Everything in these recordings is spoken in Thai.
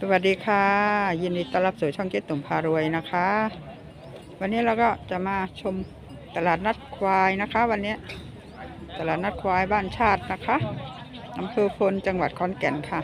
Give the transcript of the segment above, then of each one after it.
สวัสดีค่ะ ยินดีต้อนรับสู่ช่องเจ๊ตุ่มพารวยนะคะ วันนี้เราก็จะมาชมตลาดนัดควายนะคะ วันนี้ตลาดนัดควายบ้านชาตินะคะอำเภอพลจังหวัดขอนแก่นค่ะ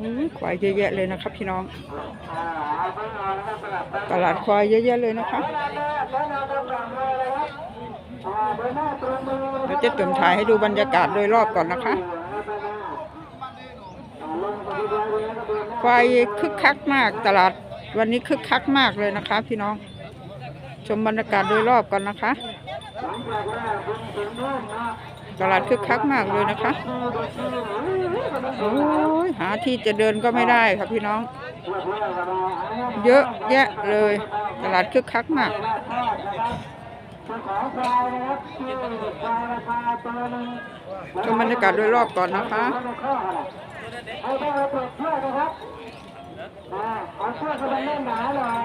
อืมควายเยอะแยะเลยนะครับพี่น้อง ตลาดควายเยอะแยะเลยนะคะ เดี๋ยวเจะตุ่มถ่ายให้ดูบรรยากาศโดยรอบก่อนนะคะควายคึกคักมากตลาดวันนี้คึกคักมากเลยนะคะ พี่น้อง ชมบรรยากาศโดยรอบก่อนนะคะ ตลาดคึกคักมากเลยนะคะโอ้ยหาที่จะเดินก็ไม่ได้ครับพี่น้อง เยอะแยะเลย ตลาดคึกคักมาก ชมบรรยากาศโดยรอบก่อนนะคะเอาไปเอาเปิดเชือกนะครับอ่าเอาเชือกให้มันแน่นหนาหน่อย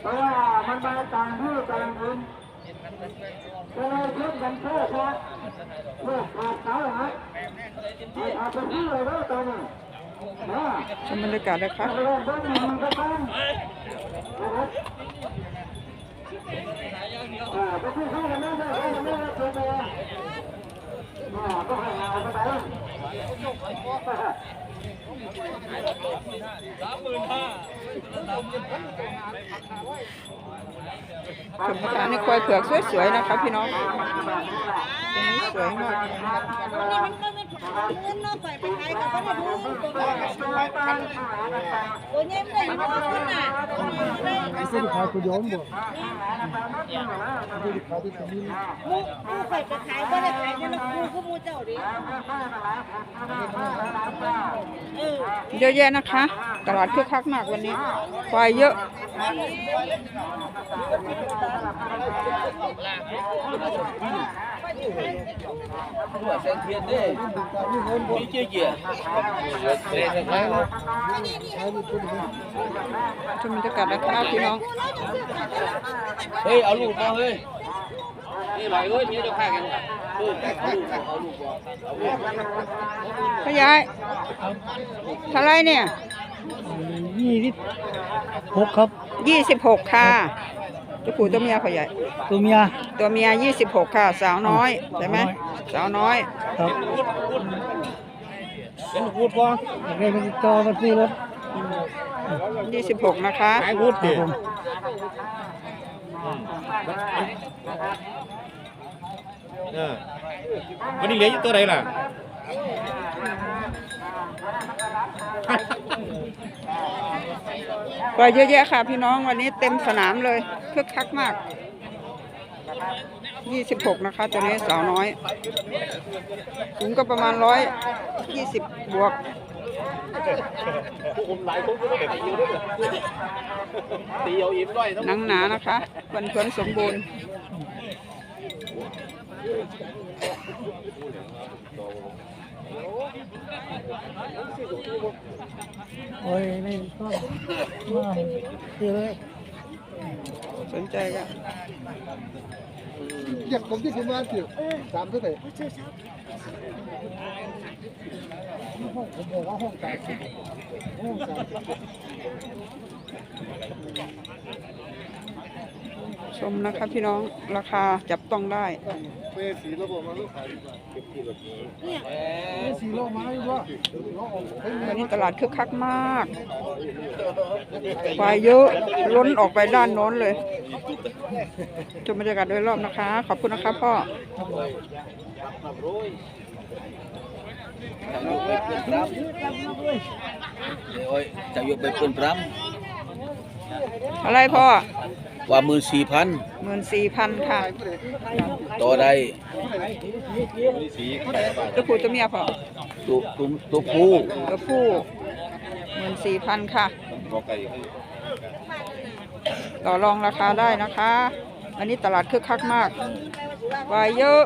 เพราะว่ามันมาต่างที่ต่างพื้นก็เลยเพิ่มกันเชือกนะเชือกขาดเสาหายเอาเอาไปที่เลยแล้วตอนนี้นะชมบรรยากาศนะคะเอาไปเริ่มต้นมันก็ต้องนะครับอ่าไปที่ข้างกันนั่นเลยข้างกันนั่นเลยเชิญเลยอ่าก็ให้เอาไปไปชมนะคะนี่ควายเผือกสวยๆนะคะพี่น้องตรงนี้สวยมากนี่มันก็ เป็นเงินเนาะปล่ไปขายกับก็ได้ทุนตัวใหญ่ตัวใหญ่ไม่ได้อยู่กับคนน่ะ Ese de carro de ombro. Ese de carro de caminho. มูมูปล่ไปขายก็ได้ขายเนี่ยนะมูก็มูเจ้าดิเออเยอะแยะนะคะ ตลาดคึกคักมากวันนี้ควายเยอะ sen thiên đấy đi chơi kìa lên cái ชมบรรยากาศนะคะพี่น้อง ê áo lụt vào ơi đi lại ơi nhớ được hai cái ơi áo lụt áo lụt vào พ่อยายเท่าไรเนี่ยยี่สิบหกครับยี่สิบหกค่ะ ตัวผู้ตัวเมียพ่อใหญ่ ตัวเมีย ตัวเมียยี่สิบหกค่ะ สาวน้อยใช่ไหมสาวน้อยครับเป็นพูดว่าอยากได้มันต่อมันซื้อรถยี่สิบหกนะคะไอ้พูดครัดิบผมเออวันนี้เหลืออยู่ตัวใดล่ะ ควาเยอะแยะค่ะพี่น้องวันนี้เต็มสนามเลยคึกคักมากยี่สิบหกนะคะ ตัวนี้สาวน้อยสูงก็ประมาณร้อยยี่สิบบวกหลายคนก็ไม่ได้ตีด้วยตีเอาอิ่มด้วยหนังหนานะคะควนควนสมบูรณ์ โอ้ยไม่ต้องมาซื้อเลยสนใจก็อยากผมที่ผมมาสิสามเท่าไหร่ห้องผมบอกว่าห้องแตกห้องแตก ชมนะคะพี่น้องราคาจับต้องได้เปสีระบบมาลูกขายดีกว่าเปสีโลไม้ว่าโลออกให้วันนี้ตลาดคึกคักมากควายเยอะล้นออกไปด้านโน้นเลยชมบรรยากาศโดยรอบนะคะ ขอบคุณนะคะพ่อ rồi chạy vô bếp con pram อะไรพ่อ qua mười xì phan หมื่นสี่พันค่ะ to đây ตัวผู้ตัวเมียพ่อ tụ tụ tụ phu ตัวผู้หมื่นสี่พันค่ะต่อรองราคาได้นะคะอันนี้ตลาดคึกคักมากควายเยอะ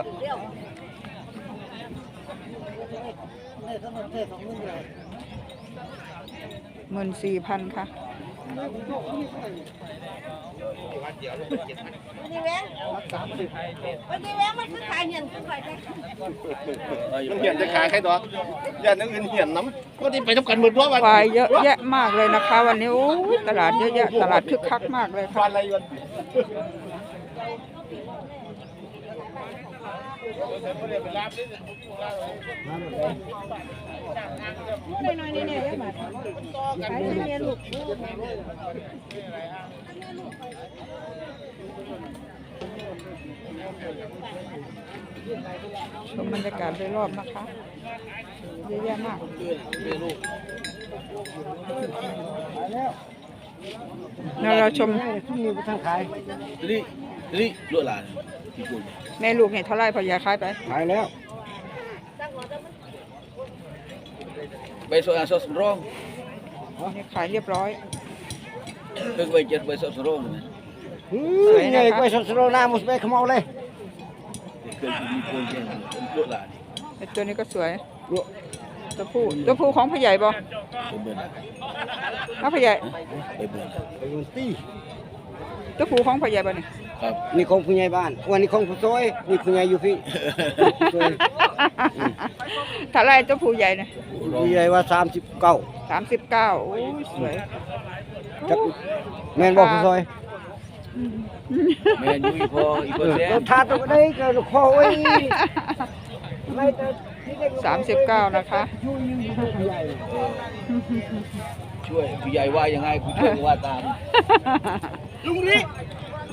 หมื่นสี่พันค่ะ วันนี้แหวงวันนี้แหวงมันคือขายเงินคือขายได้มันเหียนจะขายใครดอกย่านนึงอื่นเหียนน้ำก็ที่ไปทำกันหมดว่าวันควายเยอะแยะมากเลยนะคะ วันนี้โอ้ยตลาดเยอะแยะตลาดคึกคักมากเลยค่ะวันอะไรวัน หน่อยๆนี่เนี่ยได้มาขายเงินลูกชมบรรยากาศโดยรอบนะคะเยอะแยะมากแล้วเราชมนี่นี่ลวดลานที่คุณแม่ลูกเห็นเท่าไรพอยาคายไป ขายแล้ว ใบโซอาซอสร้องนี่ขายเรียบร้อยเพิ่งไปเจ็ดใบซอสร้องนะสวยนะคะไว้สดๆน้ำมุสเบกขมเอาเลยเคยมีคนเจนลวดลานไอ้ตัวนี้ก็สวยตัวผู้ตัวผู้ของพ่อใหญ่บ่เป็นเบิร์นอ้าวพ่อใหญ่ไปเบิร์นไปยุ่นตี ตัวผู้ของพ่อใหญ่บ่นี่ครับนี่ของผู้ใหญ่บ้านวันนี้ของผู้ซอยนี่ผู้ใหญ่อยู่พี่สวยเท่าไรตัวผู้ใหญ่เนี่ยผู้ใหญ่ว่าสามสิบเก้าสามสิบเก้าโอ้ยสวยจักแม่นบอกผู้ซอยแม่ยูอีพออีพอแซรมถทาตัวนี้ก็คอไว้ไม่แต่สามสิบเก้านะคะช่วยผู้ใหญ่ว่ายังไงคุณช่วยว่าตาม ลุงนี่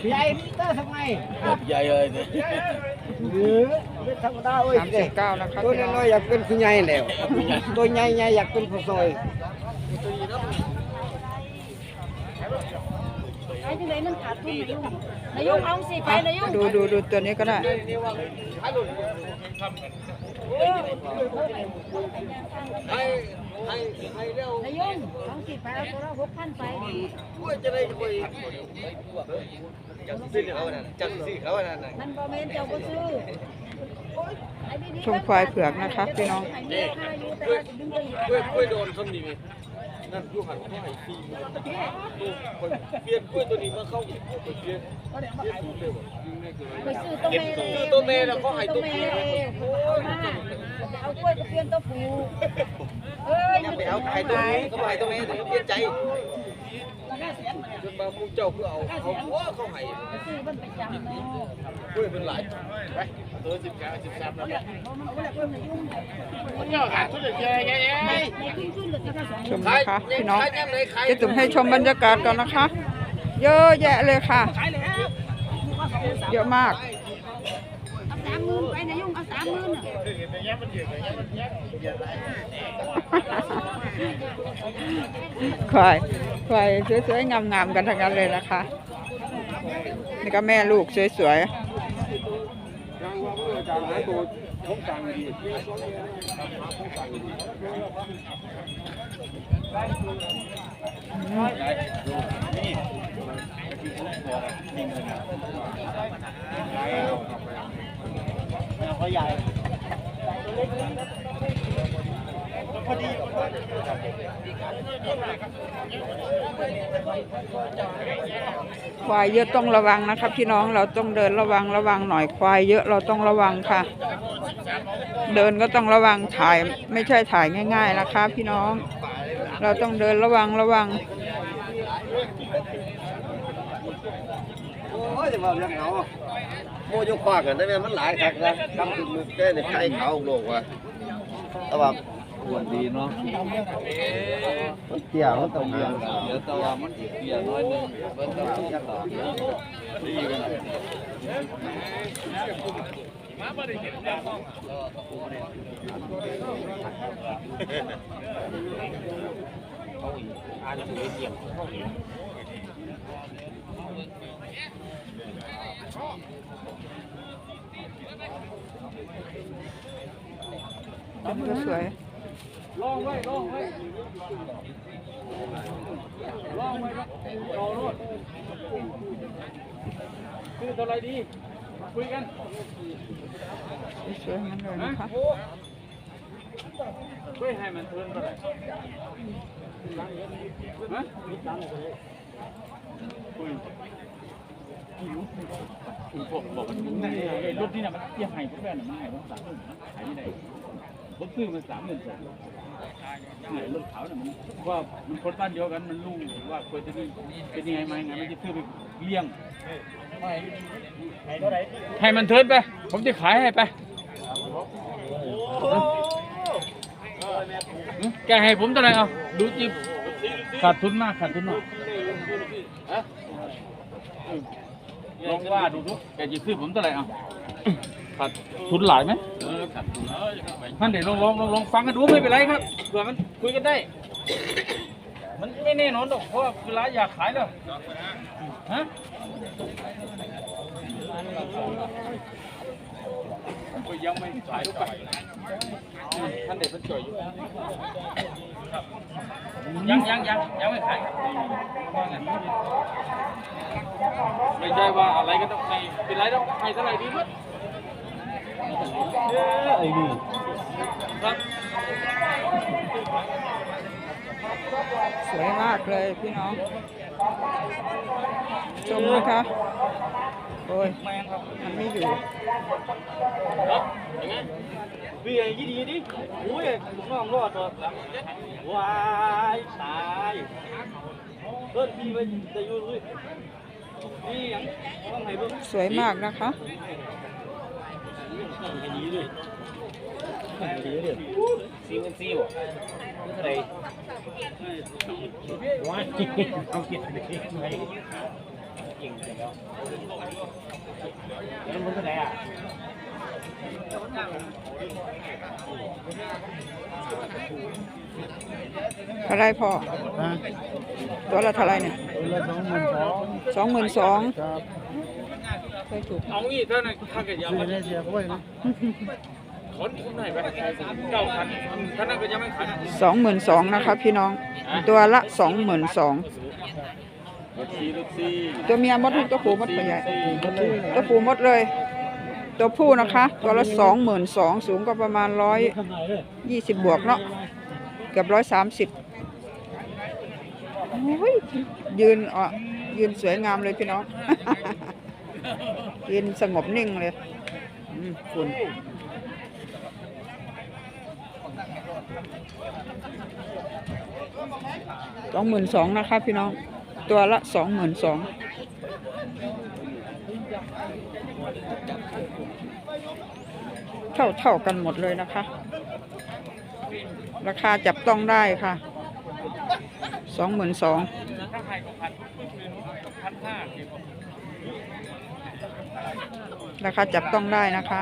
ใหญ่เตอร์ทำไมผู้ใหญ่เลยเนี่ยหรือไม่ธรรมดาเว้ยสามสิบเก้านะคะตัวพี่น้องน้อยๆอยากเป็นผู้ใหญ่แล้วตัวใหญ่ๆอยากเป็นผู้ซอยขายที่ไหนมันขาดทุนนายยุ่งนายยุ่งเอาสิไปนายยุ่งดูดูดูตัวนี้ก็ได้ นายยุ่งสองสิบไปเอาตัวละหกพันไปมันบอเมนเจ้าก็ซื้อชมควายเผือกนะคะพี่น้องช่วยกล้วยโดนส้มดีไหม นั่นยูหันเขาให้ฟรีเปลี่ยนกล้วยตัวนี้มาเข้าเปลี่ยนไปซื้อตัวเมย์เลยตัวเมย์แล้วเขาให้ตัวเมฟรีย์โอ้ยมาจะเอากล้วยกับเพี้ยนตัวผูเอ้ยไปเอาให้ตัวนี้เขาให้ตัวนี้เปลี่ยนใจ จนมามูเจ้าเพื่อเอาเขาหัวเขาให้ซื้อมันไปจำเนาะกล้วยเป็นหลายไปตัวสิบเก้าสิบสามแล้วชมนะคะพี่น้องจะตุ่มให้ชมบรรยากาศก่อนนะคะ เยอะแยะเลยค่ะ เยอะมากาสามหมื่นไปนายยุ่งเอาสามหมื่นควายควายสวยๆงามๆกันทั้งนั้นเลยนะคะ นี่ก็แม่ลูกสวยๆ ควายเยอะต้องระวังนะคะพี่น้องเราต้องเดินระวังระวังหน่อยควายเยอะเราต้องระวังค่ะ เดินก็ต้องระวังถ่ายไม่ใช่ถ่ายง่าย ๆนะคะ พี่น้อง เราต้องเดินระวังระวังโอ้ยจะว่าเรื่องเขา โมยกปากกันได้ไหมมันหลายคักนะทำถึงมือแก้ในไข่ขาวโลกว่ะแต่ว่าควรดีเนาะมันเตี้ยมันต้องเลี้ยงเดี๋ยวตะวันมันอีกเปียน้อยนึงเบิ้ลต้องยักต่อดีกันอัน นี้ก็สวยคือเท่าไรดี คุยกันสวยๆทั้งนั้นเลยนะคะช่วยให้มันเทินไปเลยฮะ ผมบอกมันรถนี่นะมันยังไงผมแฟนมันให้ผมสามหมื่นขายที่ไหนผมซื้อมาสามหมื่นสองเนี่ยรถเขาเนี่ยมันว่ามันคนบ้านเดียวกันมันรู้ว่าควรจะเป็นยังไงมายังไงมันจะซื้อไปเลี้ยงให้มันเทินไป ผมจะขายให้ไปแกให้ผมเท่าไหร่เอาดูจิบขาดทุนมากขาดทุนมาก ลองว่าดูทุกแกจะซื้อผมเท่าไหร่อะขาดทุนหลายไหมท่านเดี๋ยวลองลองลองลองฟังกันดูไม่เป็นไรครับเผื่อมันคุยกันได้ มันไม่แน่นอนหรอกเพราะว่าเวลาอยากขายแล้วฮะก็ยังไม่ขายลูกไปท่านเด็กมันจ่อยอยู่ ยังยังยังยังไม่ขายว่างั้นไม่ใช่ว่าอะไรก็ต้องให้เป็นไรต้องให้เท่าไหร่ดีมั้ยไอ้นี่ครับสวยมากเลยพี่น้อง ชมนะคะโอ้ยแมงครับมันไม่อยู่ครับยังไง พี่ไอ้ยี่ดีดิโอ้ยลูกน้องรอดตัววายตายเพิ่อนพี่ไปจะอยู่ด้วยนี่ยังต้องให้เบิ่งสวยมากนะคะดีด้วยดีด้วยซีวันซีบ่เท่าไหร่ว้ายเอาเก็บไปไหนเก่งจังแล้วแล้วมันเท่าไหร่อะ อะไรพ่อตัวละเท่าไหรเนี่ยละสองหมื่นสองสองหมื่นสองครับเคยถูกเอางี้เท่านั้นถ้าเกิดยาซื้มัอนได้เสียค่อยนะขนทุนให้ไปเก้าพันท่านนั้นก็ยังไม่ขายนะสองหมื่นสองนะคะพี่น้อง ตัวละสองหมื่นสองรถซีรถซีตัวเมียมดลูกตัวผู้มดไปใหญ่ตัวผู้มดเลย ตัวผู้นะคะ ตัวละสองหมื่นสองสูงก็ประมาณร้อยยี่สิบบวกเนาะเกือบร้อยสามสิบยืนอะยืนสวยงามเลยพี่น้อง ยืนสงบนิ่งเลยอืมคุณสองหมื่นสองนะคะพี่น้อง ตัวละสองหมื่นสอง เท่าเท่ากันหมดเลยนะคะ ราคาจับต้องได้ค่ะสองหมื่นสองราคาจับต้องได้นะคะ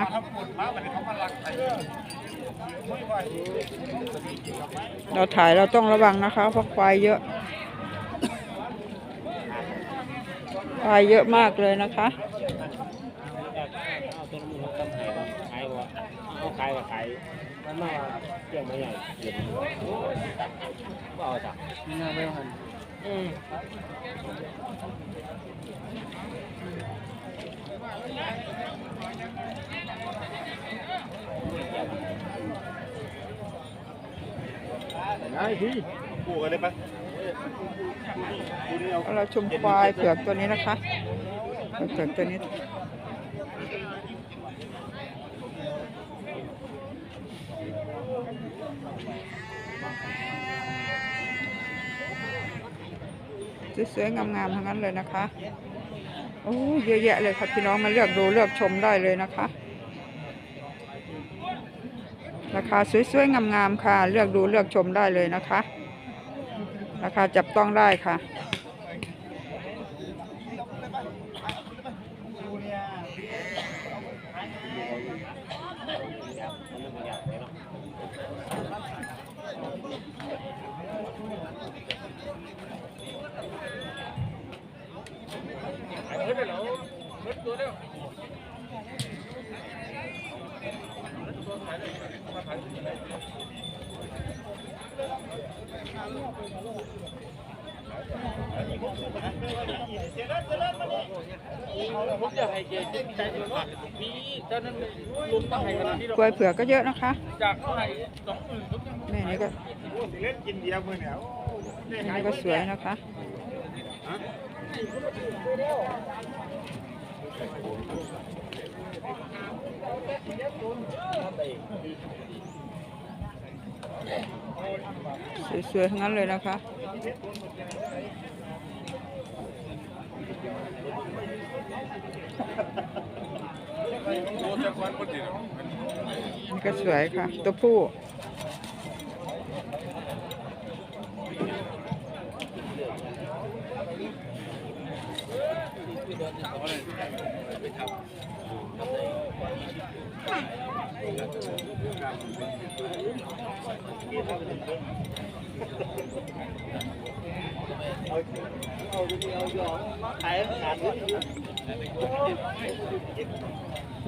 เราถ่ายเราต้องระวังนะคะเพราะควายเยอะควายเยอะมากเลยนะคะ เอาตัวมือต้องขายขายว่าเอา ขายก็ขายมันมาเกี่ยงไม่ใหญ่เกี่ยงก็เอาจ้ะมีงานไม่หันอืมได้พี่ปูกันได้ปะเราชมควายเผือกตัวนี้นะคะเผือกตัวนี้ สวยๆงามๆทั้งนั้นเลยนะคะโอ้เยอะแยะเลยค่ะพี่น้องมาเลือกดูเลือกชมได้เลยนะคะราคาสวยๆงามๆค่ะ เลือกดูเลือกชมได้เลยนะคะ ราคาจับต้องได้ค่ะ เฮ้ยเดี๋ยวรถตัวเดียว ผมอยา กให้แกใจดีมากพี่ใจจ้านั้นลุงมาให้ขนาดนี้กล้วยเผือกก็เยอะนะคะจากเท่าไหร่สองหมื่นแม่นี่ก็เล่นกินเดียวมือเนี่ยอันนี้ก็สวยนะคะ สวยๆ ทั้งนั้นเลยนะคะ นี่ก็สวยค่ะ ตัวผู้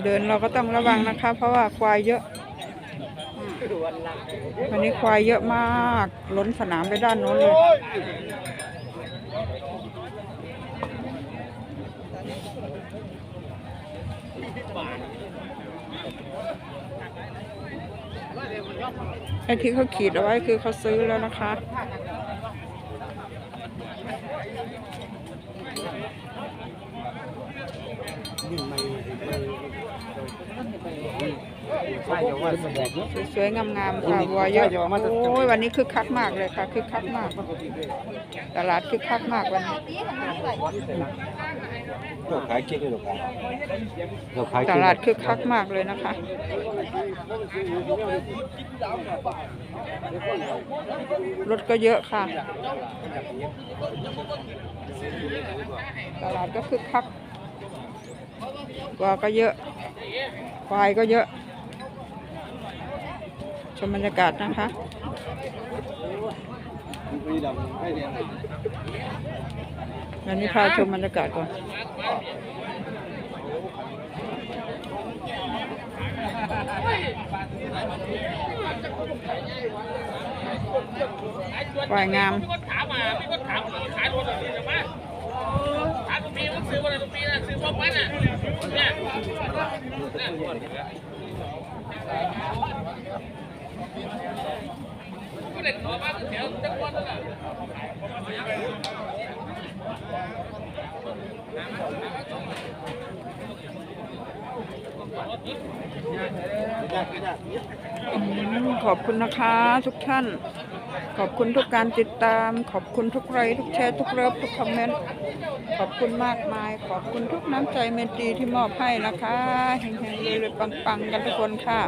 เดินเราก็ต้องระวังนะคะ เพราะว่าควายเยอะอืมวันนี้ควายเยอะมาก ล้นสนามไปด้านโน้นเลย ไอ้ที่เขาขีดเอาไว้คือเขาซื้อแล้วนะคะสวยๆงามๆค่ะวัวเยอะโอ้ยวันนี้คึกคักมากเลยค่ะคึกคักมาก ตลาดคึกคักมากวันนี้ ขายเก่งเลยหรอขายตลาดคึกคักมากเลยนะคะ รถก็เยอะค่ะ ตลาดก็คึกคักวัวก็เยอะ ควายก็เยอะ ชมบรรยากาศนะคะ วันนี้พาชมบรรยากาศก่อนควายงามมีคนถามมามีคนถามว่าขอมาถามทุกปีมันซื้อวันอะกวนแถวจังหวัดนั่ะอืม ขอบคุณนะคะทุกท่าน ขอบคุณทุกการติดตาม ขอบคุณทุกไลค์ทุกแชร์ทุกเลิฟทุกคอมเมนต์ ขอบคุณมากมาย ขอบคุณทุกน้ำใจเมตตีที่มอบให้นะคะเฮงๆเลยๆปังๆ กันทุกคนค่ะ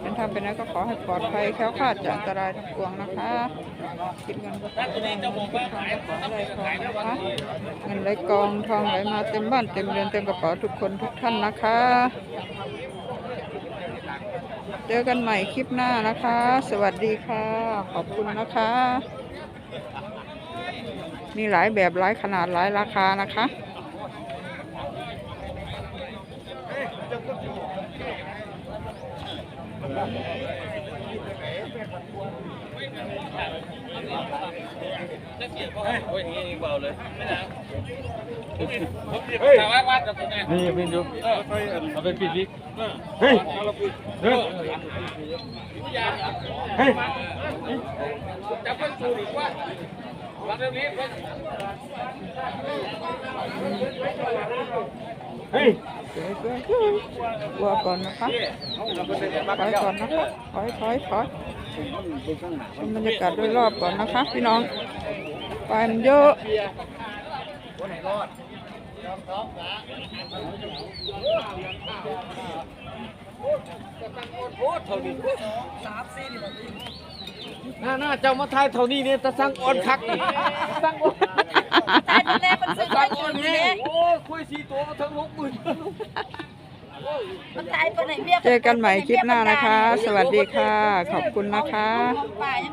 เดินทางไปไหนก็ขอให้ปลอดภัยแค้วคลาดจากอันตรายทั้งปวงนะคะคิดเงินก็ขอให้ได้เงินขอให้ทองนะคะเงินไหลกองทองไหลมาเต็มบ้านเต็มเรือนเต็มกระเป๋าทุกคนทุกท่านนะคะ เจอกันใหม่คลิปหน้านะคะ สวัสดีค่ะ ขอบคุณนะคะ มีหลายแบบหลายขนาดหลายราคานะคะ โอ้ยนี่เบาเลยไม่นะเฮ้ยวัดวัดกับคุณไง นี่เป็นดูเอาไปปิดวิกเฮ้ยเฮ้ยเฮ้ยจับเพิ่งสูดีกว่าวัดเรื่องนี้ เพิ่งเฮ้ยวัวก่อนนะคะถอยก่อนนะคะถอยถอยถอยชมบรรยากาศโดยรอบก่อนนะคะ พี่น้องไปมันเยอะหน้าหน้าเจ้ามาทายเท่านี้เนี่ยจะสร้างออนคักนี่สร้างออน ตายเป็นแรกมันซื้อสไว้ร้างออยู่อนนี่นี่โอ้ยคุยสี่ตัวมาทั้งหกหมื่นมันตายไปไหนเบี้ยเจอกันใหม่คลิปหน้านะคะ สวัสดีค่ะ ขอบคุณนะคะป่ายัง